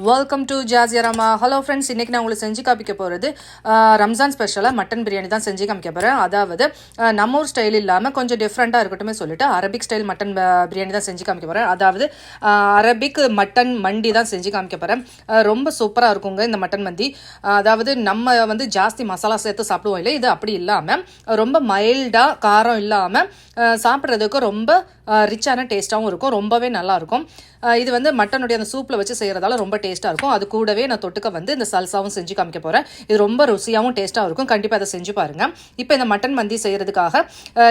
Welcome to ஜாசியராமா hello friends இன்றைக்கி நான் உங்களுக்கு செஞ்சு காமிக்க போகிறது ரம்ஜான் ஸ்பெஷலாக மட்டன் பிரியாணி தான் செஞ்சு காமிக்க போகிறேன் அதாவது நம்ம ஊர் ஸ்டைல் இல்லாமல் கொஞ்சம் டிஃப்ரெண்ட்டாக இருக்கட்டுமே சொல்லிட்டு அரபிக் ஸ்டைல் மட்டன் பிரியாணி தான் செஞ்சு காமிக்க போகிறேன் அதாவது அரபிக் மட்டன் மண்டி தான் செஞ்சு காமிக்க போகிறேன் ரொம்ப சூப்பராக இருக்குங்க இந்த மட்டன் மந்தி அதாவது நம்ம வந்து ஜாஸ்தி மசாலா சேர்த்து சாப்பிடுவோம் இல்லை இது அப்படி இல்லாமல் ரொம்ப மைல்டாக காரம் இல்லாமல் சாப்பிட்றதுக்கு ரொம்ப ரிச்சான டேஸ்ட்டாகவும் இருக்கும் ரொம்பவே நல்லாயிருக்கும். இது வந்து மட்டனுடைய அந்த சூப்பில் வச்சு செய்கிறதால ரொம்ப டேஸ்ட்டாக இருக்கும். அது கூடவே நான் தொட்டுக்க வந்து இந்த சல்சாவும் செஞ்சு காமிக்க போகிறேன் இது ரொம்ப ருசியாகவும் டேஸ்ட்டாக இருக்கும். கண்டிப்பாக அதை செஞ்சு பாருங்கள் இப்போ இந்த மட்டன் மந்தி செய்கிறதுக்காக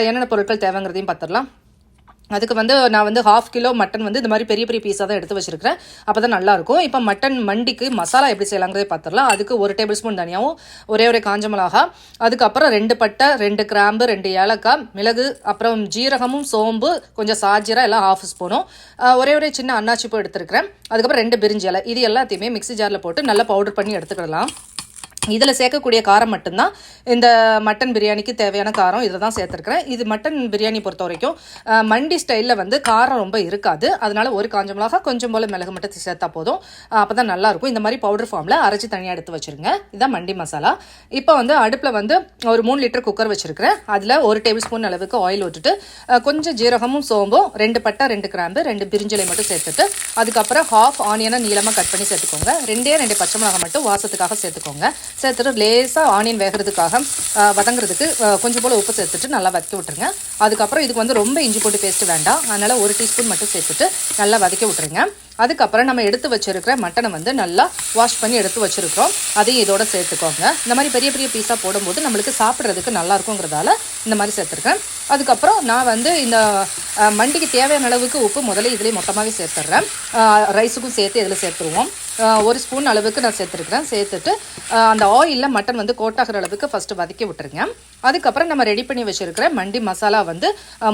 என்னென்ன பொருட்கள் தேவைங்கிறதையும் பார்த்துடலாம் அதுக்கு வந்து நான் வந்து ஹாஃப் கிலோ மட்டன் வந்து இந்த மாதிரி பெரிய பெரிய பீஸாக தான் எடுத்து வச்சிருக்கிறேன். அப்போ தான் நல்லாயிருக்கும். இப்போ மட்டன் மண்டிக்கு மசாலா எப்படி செய்யலாங்கிறத பார்த்துடலாம். அதுக்கு ஒரு டேபிள் ஸ்பூன் தனியாகவும் ஒரே ஒரே காஞ்ச மிளகா அதுக்கப்புறம் ரெண்டு பட்டை ரெண்டு கிராம்பு ரெண்டு ஏலக்காய் மிளகு அப்புறம் ஜீரகமும் சோம்பு கொஞ்சம் சாஜீரா எல்லாம் ஹாஃப் ஸ்பூனும் ஒரே ஒரே சின்ன அன்னாச்சிப்பூ எடுத்துருக்கிறேன். அதுக்கப்புறம் ரெண்டு பிரிஞ்சி இலை. இது எல்லாத்தையுமே மிக்ஸி ஜாரில் போட்டு நல்லா பவுடர் பண்ணி எடுத்துக்கிடலாம். இதில் சேர்க்கக்கூடிய காரம் மட்டும்தான். இந்த மட்டன் பிரியாணிக்கு தேவையான காரம் இதில் தான் சேர்த்துருக்குறேன். இது மட்டன் பிரியாணி பொறுத்த வரைக்கும் மண்டி ஸ்டைலில் வந்து காரம் ரொம்ப இருக்காது. அதனால் ஒரு காஞ்ச மிளகா கொஞ்சம் போல் மிளகு மட்டும் சேர்த்தா போதும். அப்போ தான் நல்லாயிருக்கும் இந்த மாதிரி பவுடர் ஃபார்மில் அரைச்சி தனியாக எடுத்து வச்சுருங்க. இதுதான் மண்டி மசாலா. இப்போ வந்து அடுப்பில் வந்து ஒரு மூணு லிட்டர் குக்கர் வச்சுருக்கிறேன். அதில் ஒரு டேபிள் ஸ்பூன் அளவுக்கு ஆயில் விட்டுட்டு கொஞ்சம் ஜீரகமும் சோம்பும் ரெண்டு பட்டை ரெண்டு கிராம்பு ரெண்டு பிரிஞ்சலை மட்டும் சேர்த்துட்டு அதுக்கப்புறம் ஹாஃப் ஆனியனை நீளமாக கட் பண்ணி சேர்த்துக்கோங்க. ரெண்டே ரெண்டு பச்சை மிளகாய் மட்டும் வாசத்துக்காக சேர்த்துக்கோங்க. சேர்த்துட்டு லேசாக ஆனியன் வேகிறதுக்காக வதங்குறதுக்கு கொஞ்சம் போல் உப்பு சேர்த்துட்டு நல்லா வதக்கி விட்டுருங்க. அதுக்கப்புறம் இதுக்கு வந்து ரொம்ப இஞ்சி போட்டு பேஸ்ட் வேண்டாம். அதனால் ஒரு டீஸ்பூன் மட்டும் சேர்த்துட்டு நல்லா வதக்கி விட்டுருங்க. அதுக்கப்புறம் நம்ம எடுத்து வச்சுருக்கிற மட்டனை வந்து நல்லா வாஷ் பண்ணி எடுத்து வச்சிருக்கிறோம். அதையும் இதோட சேர்த்துக்கோங்க. இந்த மாதிரி பெரிய பெரிய பீஸாக போடும்போது நம்மளுக்கு சாப்பிட்றதுக்கு நல்லாயிருக்குங்கிறதால இந்த மாதிரி சேர்த்துருக்கேன் அதுக்கப்புறம் நான் வந்து இந்த மண்டிக்கு தேவையான அளவுக்கு உப்பு முதல்ல இதிலே மொத்தமாகவே சேர்த்துட்றேன் ரைஸுக்கும் சேர்த்து இதில் சேர்த்துருவோம். ஒரு ஸ்பூன் அளவுக்கு நான் சேர்த்துருக்கிறேன். சேர்த்துட்டு அந்த ஆயிலில் மட்டன் வந்து கோட்டாகிற அளவுக்கு ஃபஸ்ட்டு வதக்கி விட்டுருங்க. அதுக்கப்புறம் நம்ம ரெடி பண்ணி வச்சுருக்கிற மண்டி மசாலா வந்து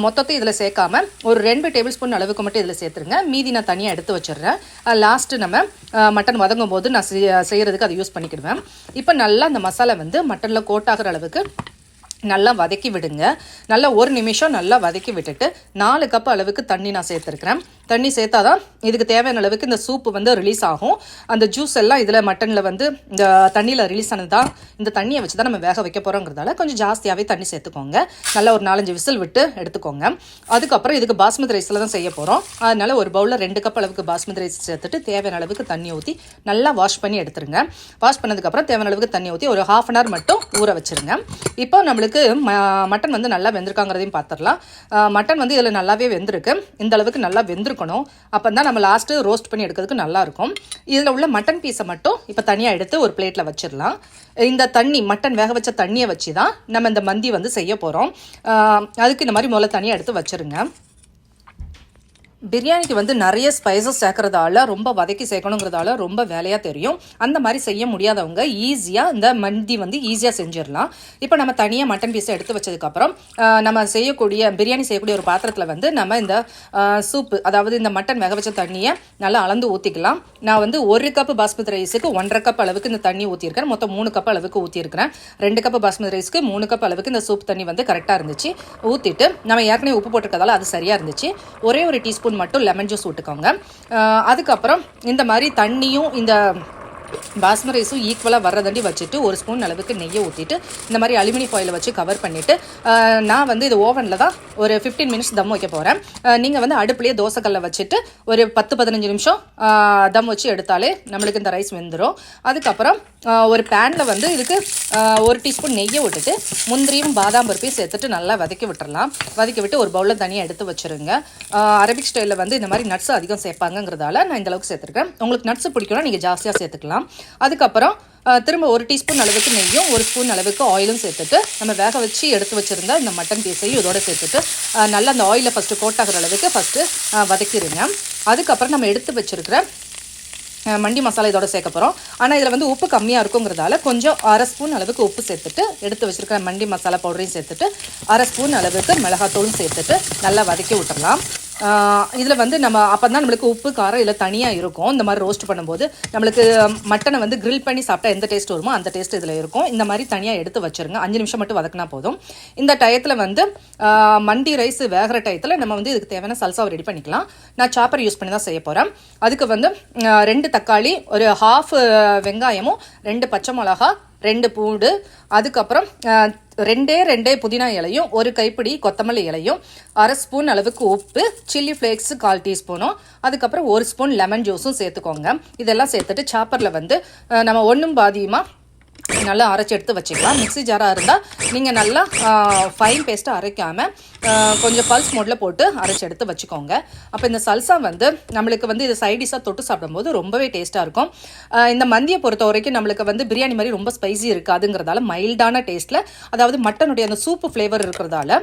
மொத்தத்தை இதில் சேர்க்காம ஒரு ரெண்டு டேபிள் ஸ்பூன் அளவுக்கு மட்டும் இதில் சேர்த்துருங்க. மீதி நான் தனியாக எடுத்து வச்சிடுறேன் லாஸ்ட்டு நம்ம மட்டன் வதங்கும் போது நான் செய்ய- செய்யறதுக்கு அதை யூஸ் பண்ணிக்கிடுவேன். இப்போ நல்லா அந்த மசாலா வந்து மட்டனில் கோட்டாகிற அளவுக்கு நல்லா வதக்கி விடுங்க. நல்லா ஒரு நிமிஷம் நல்லா வதக்கி விட்டுட்டு நாலு கப் அளவுக்கு தண்ணி நான் சேர்த்துருக்குறேன். தண்ணி சேர்த்தா தான் இதுக்கு தேவையான அளவுக்கு இந்த சூப்பு வந்து ரிலீஸ் ஆகும். அந்த ஜூஸ் எல்லாம் இதில் மட்டனில் வந்து இந்த தண்ணியில் ரிலீஸ் ஆனது தான் இந்த தண்ணியை வச்சு தான் நம்ம வேக வைக்க போகிறோங்கிறதால கொஞ்சம் ஜாஸ்தியாகவே தண்ணி சேர்த்துக்கோங்க. நல்லா ஒரு நாலஞ்சு விசில் விட்டு எடுத்துக்கோங்க. அதுக்கப்புறம் இதுக்கு பாஸ்மதி ரைஸில் தான் செய்ய போகிறோம் அதனால ஒரு பவுலில் ரெண்டு கப் அளவுக்கு பாஸ்மதி ரைஸ் சேர்த்துட்டு தேவையான அளவுக்கு தண்ணி ஊற்றி நல்லா வாஷ் பண்ணி எடுத்துருங்க. வாஷ் பண்ணதுக்கப்புறம் தேவையான அளவுக்கு தண்ணி ஊற்றி ஒரு ஹாஃப் அன் ஹவர் மட்டும் ஊற வச்சுருங்க. இப்போ நம்மளுக்கு ம- மட்டன் வந்து நல்லா வெந்திருக்காங்கிறதையும் பார்த்துடலாம் மட்டன் வந்து இதில் நல்லாவே வெந்திருக்கு. இந்த அளவுக்கு நல்லா வெந்திருக்கணும். அப்போ தான் நம்ம லாஸ்ட்டு ரோஸ்ட் பண்ணி எடுக்கிறதுக்கு நல்லாயிருக்கும் இதில் உள்ள மட்டன் பீஸை மட்டும் இப்போ தனியாக எடுத்து ஒரு பிளேட்டில் வச்சிடலாம் இந்த தண்ணி மட்டன் வேக வச்ச தண்ணியை வச்சு தான் நம்ம இந்த மந்தி வந்து செய்ய போகிறோம் அதுக்கு இந்த மாதிரி முதல்ல தனியாக எடுத்து வச்சிருங்க. பிரியாணிக்கு வந்து நிறைய ஸ்பைசஸ் சேர்க்கறதால ரொம்ப வதக்கி சேர்க்கணுங்கிறதால ரொம்ப வேலையாக தெரியும். அந்த மாதிரி செய்ய முடியாதவங்க ஈஸியாக இந்த மந்தி வந்து ஈஸியாக செஞ்சிடலாம். இப்போ நம்ம தனியாக மட்டன் பீஸை எடுத்து வச்சதுக்கப்புறம் நம்ம செய்யக்கூடிய பிரியாணி செய்யக்கூடிய ஒரு பாத்திரத்தில் வந்து நம்ம இந்த சூப்பு அதாவது இந்த மட்டன் வேக வச்ச தண்ணியை நல்லா அளந்து ஊற்றிக்கலாம் நான் வந்து ஒரு கப் பாஸ்மதி ரைஸுக்கு ஒன்றரை கப் அளவுக்கு இந்த தண்ணி ஊற்றிருக்கிறேன் மொத்தம் மூணு கப் அளவுக்கு ஊற்றிருக்கிறேன் ரெண்டு கப் பாஸ்மதி ரைஸ்க்கு மூணு கப் அளவுக்கு இந்த சூப் தண்ணி வந்து கரெக்டாக இருந்துச்சு. ஊற்றிட்டு நம்ம ஏற்கனவே உப்பு போட்டிருக்கதால அது சரியாக இருந்துச்சு. ஒரே ஒரு டீஸ்பூன் மட்டும் லெமன் ஜூஸ் விட்டுக்கோங்க அதுக்கப்புறம் இந்த மாதிரி தண்ணியும் இந்த பாஸ்ம ரைஸும் ஈக்குவலாக வர்றதண்டி வச்சுட்டு ஒரு ஸ்பூன் அளவுக்கு நெய்யை ஊற்றிட்டு இந்த மாதிரி அலுமினி ஃபாயில் வச்சு கவர் பண்ணிவிட்டு நான் வந்து இது ஓவனில் தான் ஒரு ஃபிஃப்டீன் மினிட்ஸ் தம் வைக்க போகிறேன் நீங்கள் வந்து அடுப்புலேயே தோசைக்கல்லை வச்சுட்டு ஒரு பத்து பதினஞ்சு நிமிஷம் தம் வச்சு எடுத்தாலே நம்மளுக்கு இந்த ரைஸ் வெந்துடும் அதுக்கப்புறம் ஒரு பேனில் வந்து இதுக்கு ஒரு டீஸ்பூன் நெய்யை விட்டுட்டு முந்திரியும் பாதாம் பருப்பையும் சேர்த்துட்டு நல்லா வதக்கி விட்டுறலாம். வதக்கி விட்டு ஒரு பவுலில் தனியாக எடுத்து வச்சுருங்க. அரபிக் ஸ்டைலில் வந்து இந்த மாதிரி நட்ஸ் அதிகம் சேர்ப்பாங்கங்கிறதால நான் இந்தளவுக்கு சேர்த்துருக்கேன். உங்களுக்கு நட்ஸ் பிடிக்கும்னா நீங்கள் ஜாஸ்தியாக சேர்த்துக்கலாம். அதுக்கப்புறம் திரும்ப ஒரு டீஸ்பூன் அளவுக்கு நெய்யும் ஒரு ஸ்பூன் அளவுக்கு ஆயிலும் சேர்த்துட்டு நம்ம வேக வச்சு எடுத்து வச்சிருந்த இந்த மட்டன் பீஸையும் இதோட சேர்த்துட்டு நல்லா அந்த ஆயிலில் ஃபஸ்ட்டு கோட் ஆகிற அளவுக்கு ஃபஸ்ட்டு வதக்கிடுங்க அதுக்கப்புறம் நம்ம எடுத்து வச்சிருக்கிற மண்டி மசாலா இதோட சேர்க்க போகிறோம் ஆனால் இதில் வந்து உப்பு கம்மியாக இருக்குங்கிறதால கொஞ்சம் அரை ஸ்பூன் அளவுக்கு உப்பு சேர்த்துட்டு எடுத்து வச்சிருக்கிற மண்டி மசாலா பவுடரையும் சேர்த்துட்டு அரை ஸ்பூன் அளவுக்கு மிளகாத்தூளும் சேர்த்துட்டு நல்லா வதக்கி விட்டுறலாம். இதில் வந்து நம்ம அப்போ தான் நம்மளுக்கு உப்பு காரம் இல்லை தனியாக இருக்கும். இந்த மாதிரி ரோஸ்ட் பண்ணும்போது நம்மளுக்கு மட்டனை வந்து கிரில் பண்ணி சாப்பிட்டா எந்த டேஸ்ட் வருமோ அந்த டேஸ்ட் இதில் இருக்கும். இந்த மாதிரி தனியாக எடுத்து வச்சிருங்க. அஞ்சு நிமிஷம் மட்டும் வதக்கினா போதும். இந்த டயத்தில் வந்து மண்டி ரைஸ் வேகிற டயத்தில் நம்ம வந்து இதுக்கு தேவையான சல்சாவை ரெடி பண்ணிக்கலாம். நான் சாப்பர் யூஸ் பண்ணி தான் செய்ய போகிறேன் அதுக்கு வந்து ரெண்டு தக்காளி ஒரு ஹாஃப் வெங்காயமும் ரெண்டு பச்சை மிளகா ரெண்டு பூண்டு அதுக்கப்புறம் ரெண்டே ரெண்டே புதினா இலையும் ஒரு கைப்பிடி கொத்தமல்லி இலையும் அரை ஸ்பூன் அளவுக்கு உப்பு சில்லி ஃப்ளேக்ஸ் கால் டீஸ்பூனும் அதுக்கப்புறம் ஒரு ஸ்பூன் லெமன் ஜூஸும் சேர்த்துக்கோங்க. இதெல்லாம் சேர்த்துட்டு சாப்பரில் வந்து நம்ம ஒன்றும் பாதியமாக நல்லா அரைச்சி எடுத்து வச்சுக்கலாம். மிக்ஸி ஜாராக இருந்தால் நீங்கள் நல்லா ஃபைன் பேஸ்ட்டை அரைக்காமல் கொஞ்சம் பல்ஸ் மோடில் போட்டு அரைச்சி எடுத்து வச்சுக்கோங்க. அப்போ இந்த சல்சா வந்து நம்மளுக்கு வந்து இது சைடிஷாக தொட்டு சாப்பிடும்போது ரொம்பவே டேஸ்ட்டாக இருக்கும். இந்த மந்தியை பொறுத்த வரைக்கும் நம்மளுக்கு வந்து பிரியாணி மாதிரி ரொம்ப ஸ்பைசி இருக்காதுங்கிறதால மைல்டான டேஸ்ட்டில் அதாவது மட்டனுடைய அந்த சூப்பு ஃப்ளேவர் இருக்கிறதால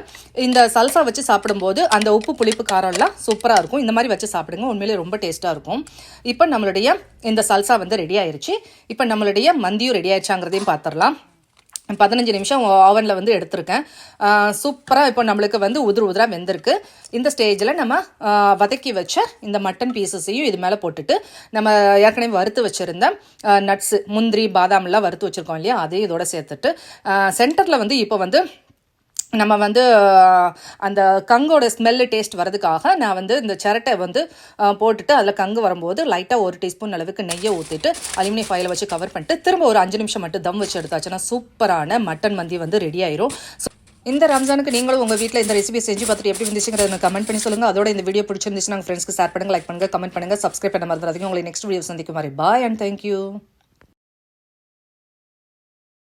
இந்த சல்சா வச்சு சாப்பிடும்போது அந்த உப்பு புளிப்பு காரம்லாம் சூப்பராக இருக்கும். இந்த மாதிரி வச்சு சாப்பிடுங்க. உண்மையிலே ரொம்ப டேஸ்ட்டாக இருக்கும். இப்போ நம்மளுடைய இந்த சல்சா வந்து ரெடி ஆயிருச்சு. இப்போ நம்மளுடைய மந்தியும் ரெடி ஆயிடுச்சாங்கிறதையும் பார்த்துடலாம் பதினஞ்சு நிமிஷம் ஓவனில் வந்து எடுத்திருக்கேன். சூப்பராக இப்போ நம்மளுக்கு வந்து உதிர் உதிராக வெந்திருக்கு. இந்த ஸ்டேஜில் நம்ம வதக்கி வச்ச இந்த மட்டன் பீசஸையும் இது மேலே போட்டுட்டு நம்ம ஏற்கனவே வறுத்து வச்சுருந்த நட்ஸு முந்திரி பாதாம்லாம் வறுத்து வச்சுருக்கோம் இல்லையா? அதையும் இதோட சேர்த்துட்டு சென்டரில் வந்து இப்போ வந்து நம்ம வந்து அந்த கங்கோட ஸ்மெல்லு டேஸ்ட் வரதுக்காக நான் வந்து இந்த சிரட்டை வந்து போட்டுட்டு அதில் கங்கு வரும்போது லைட்டாக ஒரு டீஸ்பூன் அளவுக்கு நெய்யை ஊற்றிட்டு அலுமினியம் ஃபைலை வச்சு கவர் பண்ணிட்டு திரும்ப ஒரு அஞ்சு நிமிஷம் மட்டும் தம் வச்சு எடுத்தாச்சுன்னா சூப்பரான மட்டன் மந்தி வந்து ரெடி ஆயிரும். இந்த ரம்ஜானுக்கு நீங்களும் உங்கள் வீட்டில் இந்த ரெசிபி செஞ்சு பார்த்துட்டு எப்படி வந்துச்சுங்கிறத கமெண்ட் பண்ணி சொல்லுங்கள் அதோட இந்த வீடியோ பிடிச்சிருந்துச்சுன்னா உங்கள் ஃப்ரெண்ட்ஸ்க்கு ஷேர் பண்ணுங்கள் லைக் பண்ணுங்கள் கமெண்ட் பண்ணுங்கள் சப்ஸ்கிரைப் பண்ண மறந்துடாதீங்க. உங்களை நெக்ஸ்ட் வீடியோ சந்திக்கும் மாதிரி பாய் அண்ட் தேங்க்யூ